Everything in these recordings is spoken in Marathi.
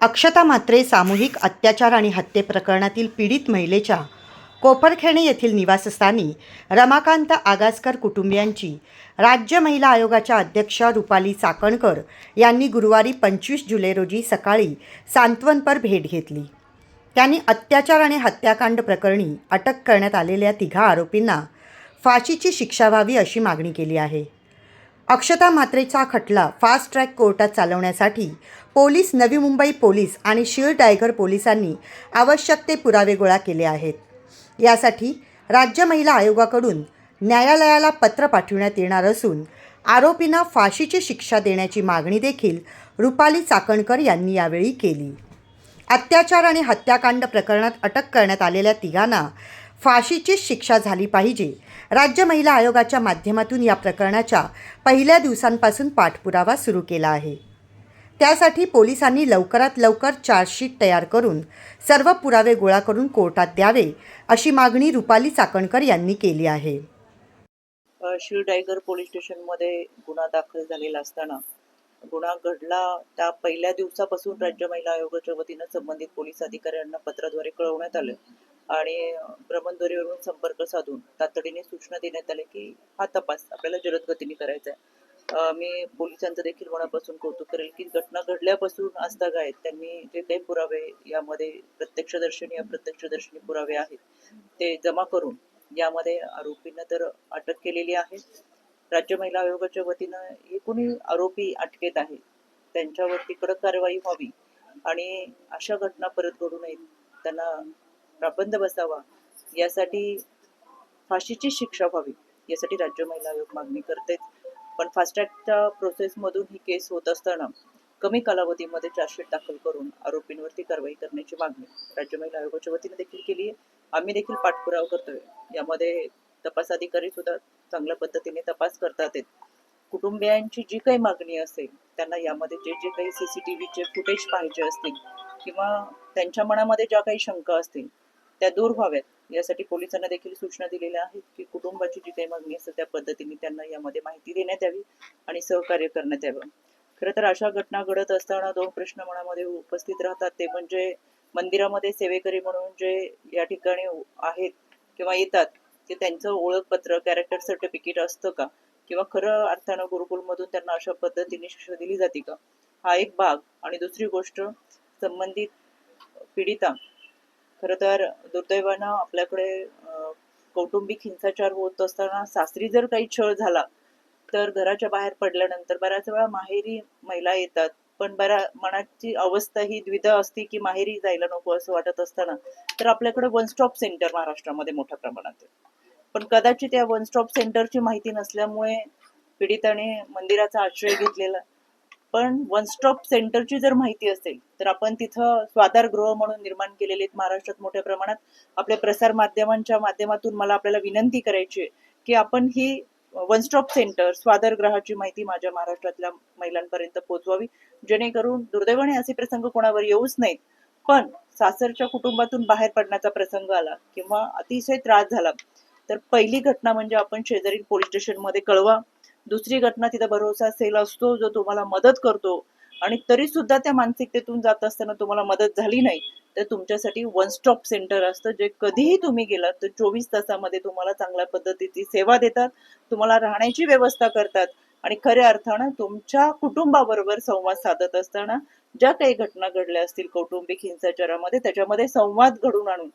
अक्षता मात्रे सामूहिक अत्याचार आणि हत्ये प्रकरणातील पीडित महिलेच्या कोपरखेणे येथील निवासस्थानी रमाकांत आगासकर कुटुंबियांची राज्य महिला आयोगाच्या अध्यक्ष रुपाली चाकणकर यांनी गुरुवारी पंचवीस जुलै रोजी सकाळी सांत्वनपर भेट घेतली. त्यांनी अत्याचार आणि हत्याकांड प्रकरणी अटक करण्यात आलेल्या तिघा आरोपींना फाशीची शिक्षा व्हावी अशी मागणी केली आहे. अक्षता मात्रेचा खटला फास्ट ट्रॅक कोर्टात चालवण्यासाठी पोलीस नवी मुंबई पोलीस आणि शीळ टायगर पोलिसांनी आवश्यक ते पुरावे गोळा केले आहेत. यासाठी राज्य महिला आयोगाकडून न्यायालयाला पत्र पाठविण्यात येणार असून आरोपींना फाशीची शिक्षा देण्याची मागणी देखील रुपाली चाकणकर यांनी यावेळी केली. अत्याचार आणि हत्याकांड प्रकरणात अटक करण्यात आलेल्या तिघांना फाशीचीच शिक्षा झाली पाहिजे. राज्य महिला आयोगाच्या माध्यमातून या प्रकरणाच्या पहिल्या दिवसांपासून पाठपुरावा सुरू केला आहे. त्यासाठी पोलिसांनी लवकरात लवकर चार्जशीट तयार करून सर्व पुरावे गोळा करून कोर्टात द्यावे अशी मागणी रुपाली चाकणकर यांनी केली आहे. अ, डायगर पोलीस स्टेशनमध्ये गुन्हा दाखल झालेला असताना गुन्हा घडला त्या पहिल्या दिवसापासून राज्य महिला आयोगाच्या वतीनं संबंधित पोलीस अधिकाऱ्यांना पत्राद्वारे कळवण्यात आलं. आणि अ, भ्रमणध्वनीवरून संपर्क साधून तातडीने सूचना देण्यात आल्या की हा तपास आपल्याला जलद गतीने करायचा आहे. मी पोलिसांचं देखील मनापासून कौतुक करेल की घटना घडल्यापासून आजतागायत त्यांनी जे काही पुरावे यामध्ये प्रत्यक्षदर्शनी अप्रत्यक्षदर्शनी पुरावे आहेत ते जमा करून यामध्ये आरोपींना तर अटक केलेली आहे. राज्य महिला आयोगाच्या वतीनं एकूणही आरोपी अटकेत आहेत त्यांच्यावरती कडक कारवाई व्हावी आणि अशा घटना परत घडू नयेत त्यांना प्राबंध बसावा यासाठी फाशीची शिक्षा व्हावी यासाठी राज्य महिला आयोग मागणी करते. पण फास्टॅगच्या प्रोसेसमधून ही केस होत असताना कमी कालावधीमध्ये चार्जशीट दाखल करून आरोपींवरती कारवाई करण्याची मागणी राज्य महिला आयोगाच्या वतीने देखील केली आहे. आम्ही देखील पाठपुरावा करतोय. यामध्ये तपास अधिकारी सुद्धा चांगल्या पद्धतीने तपास करतात येत कुटुंबियांची जी काही मागणी असेल त्यांना यामध्ये जे जे काही सीसीटीव्हीचे फुटेज पाहिजे असतील किंवा त्यांच्या मनामध्ये ज्या काही शंका असतील त्या दूर व्हाव्यात. यासाठी पोलिसांना देखील सूचना दिलेल्या आहेत की कुटुंबाची जी काही मागणी असते त्या पद्धतीने त्यांना यामध्ये माहिती देण्यात यावी आणि सहकार्य करण्यात यावं. खरं तर अशा घटना घडत असताना दोन प्रश्न मनामध्ये उपस्थित राहतात. ते म्हणजे मंदिरामध्ये सेवेकरी म्हणून जे या ठिकाणी आहेत किंवा येतात ते त्यांचं ओळखपत्र कॅरेक्टर सर्टिफिकेट असतं का? किंवा खरं अर्थानं गुरुकुलमधून त्यांना अशा पद्धतीने शिक्षा दिली जाते का? हा एक भाग. आणि दुसरी गोष्ट संबंधित पीडिता खरं तर दुर्दैवानं आपल्याकडे कौटुंबिक हिंसाचार होत असताना सासरी जर काही छळ झाला तर घराच्या बाहेर पडल्यानंतर बऱ्याच वेळा माहेरी महिला येतात. पण बऱ्या मनाची अवस्था ही द्विधा असते की माहेरी जायला नको असं वाटत असताना तर आपल्याकडे वन स्टॉप सेंटर महाराष्ट्रामध्ये मोठ्या प्रमाणात आहे. पण कदाचित या वन स्टॉप सेंटरची माहिती नसल्यामुळे पीडिताने मंदिराचा आश्रय घेतलेला पण वन स्टॉप सेंटरची जर माहिती असेल तर आपण तिथं स्वाधारगृह म्हणून निर्माण केलेले आहेत महाराष्ट्रात मोठ्या प्रमाणात. आपल्या प्रसार माध्यमांच्या माध्यमातून मला आपल्याला विनंती करायची आहे की आपण ही वन स्टॉप सेंटर स्वादर ग्रहाची माहिती माझ्या महाराष्ट्रातल्या महिलांपर्यंत पोहोचवावी. जेणेकरून दुर्दैवाने असे प्रसंग कोणावर येऊच नाहीत. पण सासरच्या कुटुंबातून बाहेर पडण्याचा प्रसंग आला किंवा अतिशय त्रास झाला तर पहिली घटना म्हणजे आपण शेजारी पोलीस स्टेशनमध्ये कळवा. दुसरी घटना तिथं भरोसा सेल असतो जो तुम्हाला मदत करतो. आणि तरी सुद्धा त्या मानसिकतेतून जात असताना तुम्हाला मदत झाली नाही तर तुमच्यासाठी वन स्टॉप सेंटर असतं जे कधीही तुम्ही गेलात तर चोवीस तासामध्ये तुम्हाला चांगल्या पद्धतीची सेवा देतात तुम्हाला राहण्याची व्यवस्था करतात. आणि खऱ्या अर्थानं तुमच्या कुटुंबाबरोबर संवाद साधत असताना ज्या काही घटना घडल्या असतील कौटुंबिक हिंसाचारामध्ये त्याच्यामध्ये संवाद घडून आणून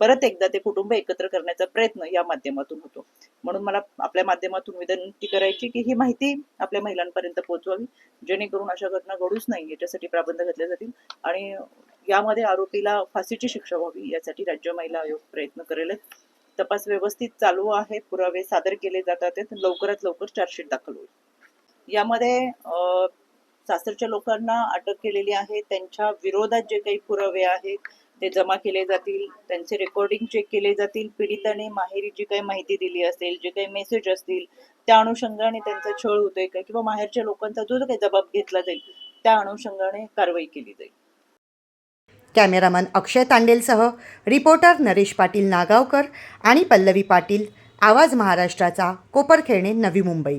परत एकदा ते कुटुंब एकत्र करण्याचा प्रयत्न या माध्यमातून होतो. म्हणून मला आपल्या माध्यमातून विनंती करायची की ही माहिती आपल्या महिलांपर्यंत पोहोचवावी जेणेकरून अशा घटना घडूच नाही याच्यासाठी प्राबंध घेतले जातील आणि यामध्ये आरोपीला फाशीची शिक्षा व्हावी यासाठी राज्य महिला आयोग प्रयत्न करेल तपास व्यवस्थित चालू आहे पुरावे सादर केले जातात लवकरात लवकर चार्जशीट दाखल होईल. यामध्ये अं, सासरच्या लोकांना अटक केलेली आहे त्यांच्या विरोधात जे काही पुरावे आहेत ते जमा केले जातील त्यांचे रेकॉर्डिंग चेक केले जातील पीडिताने माहेरी जी काही माहिती दिली असेल जे काही मेसेज असतील त्या अनुषंगाने त्यांचा छळ होतोय का? किंवा माहेरच्या लोकांचा जो काही जबाब घेतला जाईल त्या अनुषंगाने कारवाई केली जाईल. कॅमेरामन अक्षय तांडेलसह रिपोर्टर नरेश पाटील नागावकर आणि पल्लवी पाटील. आवाज महाराष्ट्राचा कोपरखेळणे नवी मुंबई.